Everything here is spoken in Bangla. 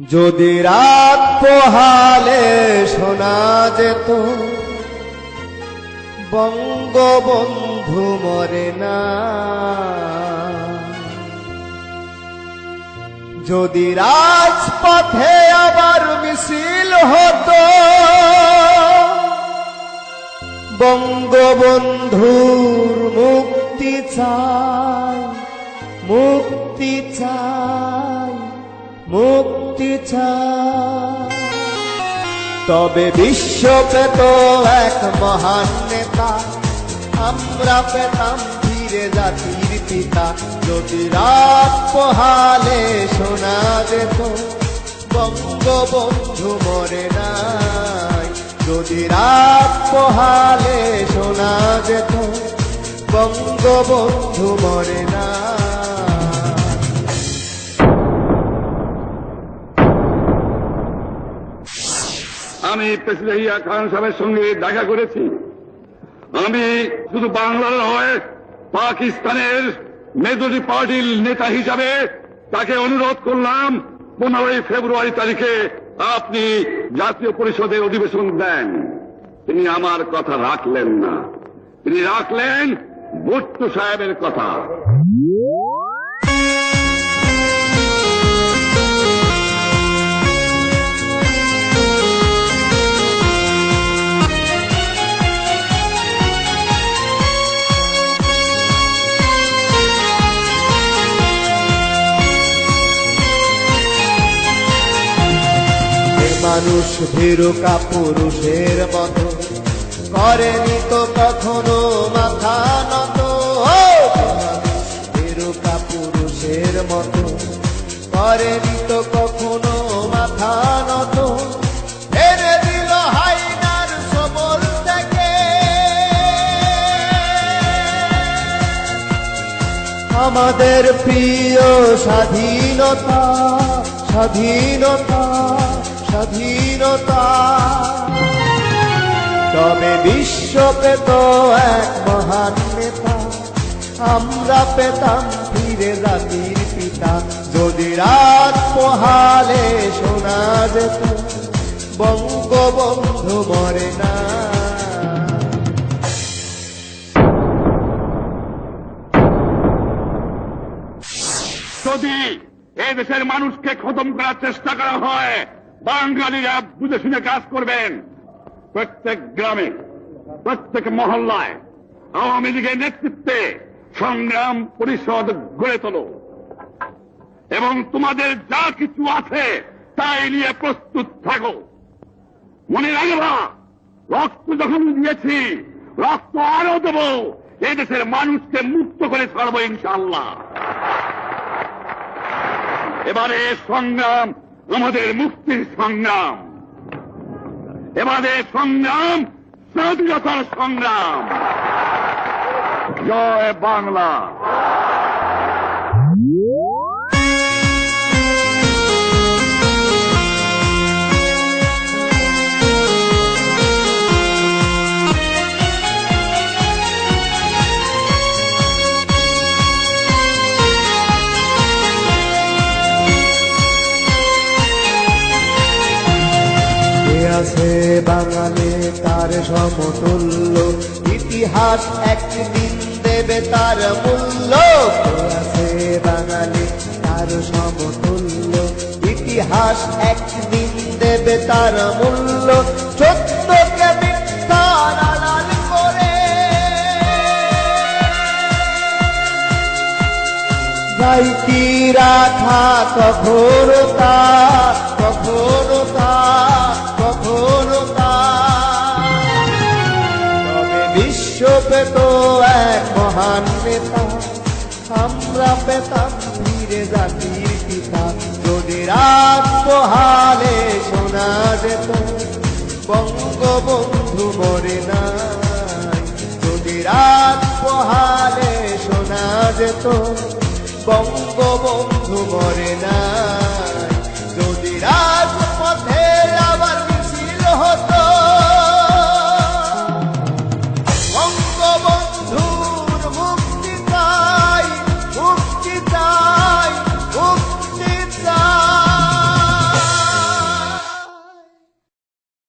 যদি রাত পোহালে শোনা যেত, বঙ্গবন্ধু মরে না। যদি রাজপথে আবার মিছিল হতো, বঙ্গবন্ধুর মুক্তি চাই মুক্তি চাই, মুক্তি চাই তবে বিশ্ব পেত এক মহান নেতা, আমরা পেতাম ধীরে জাতির পিতা। যদি রাত পোহালে শোনা যেত, বঙ্গবন্ধু মরে নাই। যদি রাত পোহালে শোনা যেত, বঙ্গবন্ধু মরে না ইয়া খান সাহেবের সঙ্গে দেখা করেছি। আমি শুধু বাংলার নয়, পাকিস্তানের মেজরিটি পার্টির নেতা হিসাবে তাকে অনুরোধ করলাম, পনেরোই ফেব্রুয়ারি তারিখে আপনি জাতীয় পরিষদের অধিবেশন দেন। তিনি আমার কথা রাখলেন না। তিনি রাখলেন ভুট্টো সাহেবের কথা। মানুষ ভীরুকা পুরুষের মতো। করেনি তো কখনো মাথা নত। ও! এ মানুষ পুরুষের মতো। করেনি তো কখনো মাথা নত। আমাদের প্রিয় স্বাধীনতা স্বাধীনতা। স্বাধীনতা। তবে বিশ্ব পেত এক মহান নেতা, আমরা পেতাম ফিরে জাতির পিতা। যদি রাত পোহালে শোনা যেত, বঙ্গবন্ধু মরে না। যদি দেশের মানুষকে খতম করার চেষ্টা করা হয় বাঙালিরা বুঝে শুনে কাজ করবেন। প্রত্যেক গ্রামে, প্রত্যেক মহল্লায় আওয়ামী লীগের নেতৃত্বে সংগ্রাম পরিষদ গড়ে তোলো। এবং তোমাদের যা কিছু আছে তাই নিয়ে প্রস্তুত থাকো। মনে রাখবা রক্ত যখন দিয়েছি, রক্ত আরও দেবো, এই দেশের মানুষকে মুক্ত করে ছাড়বো ইনশাল্লাহ এবারে সংগ্রাম আমাদের মুক্তির সংগ্রাম। এবারের সংগ্রাম স্বাধীনতার সংগ্রাম। জয় বাংলা। আছে বাঙালি, তার সমতুল্য। ইতিহাস একদিন দেবে তার মূল্য। আছে বাঙালি, তার সমতুল্য। ইতিহাস একদিন দেবে তার মূল্য। সত্যকে মিথ্যার আড়াল পেত এক মহান নেতা। আমরা পেতাম ফিরে জাতির পিতা। যদি রাত পোহালে শোনা যেত, বঙ্গবন্ধু মরে না যদি রাত পোহালে শোনা যেত, বঙ্গবন্ধু মরে না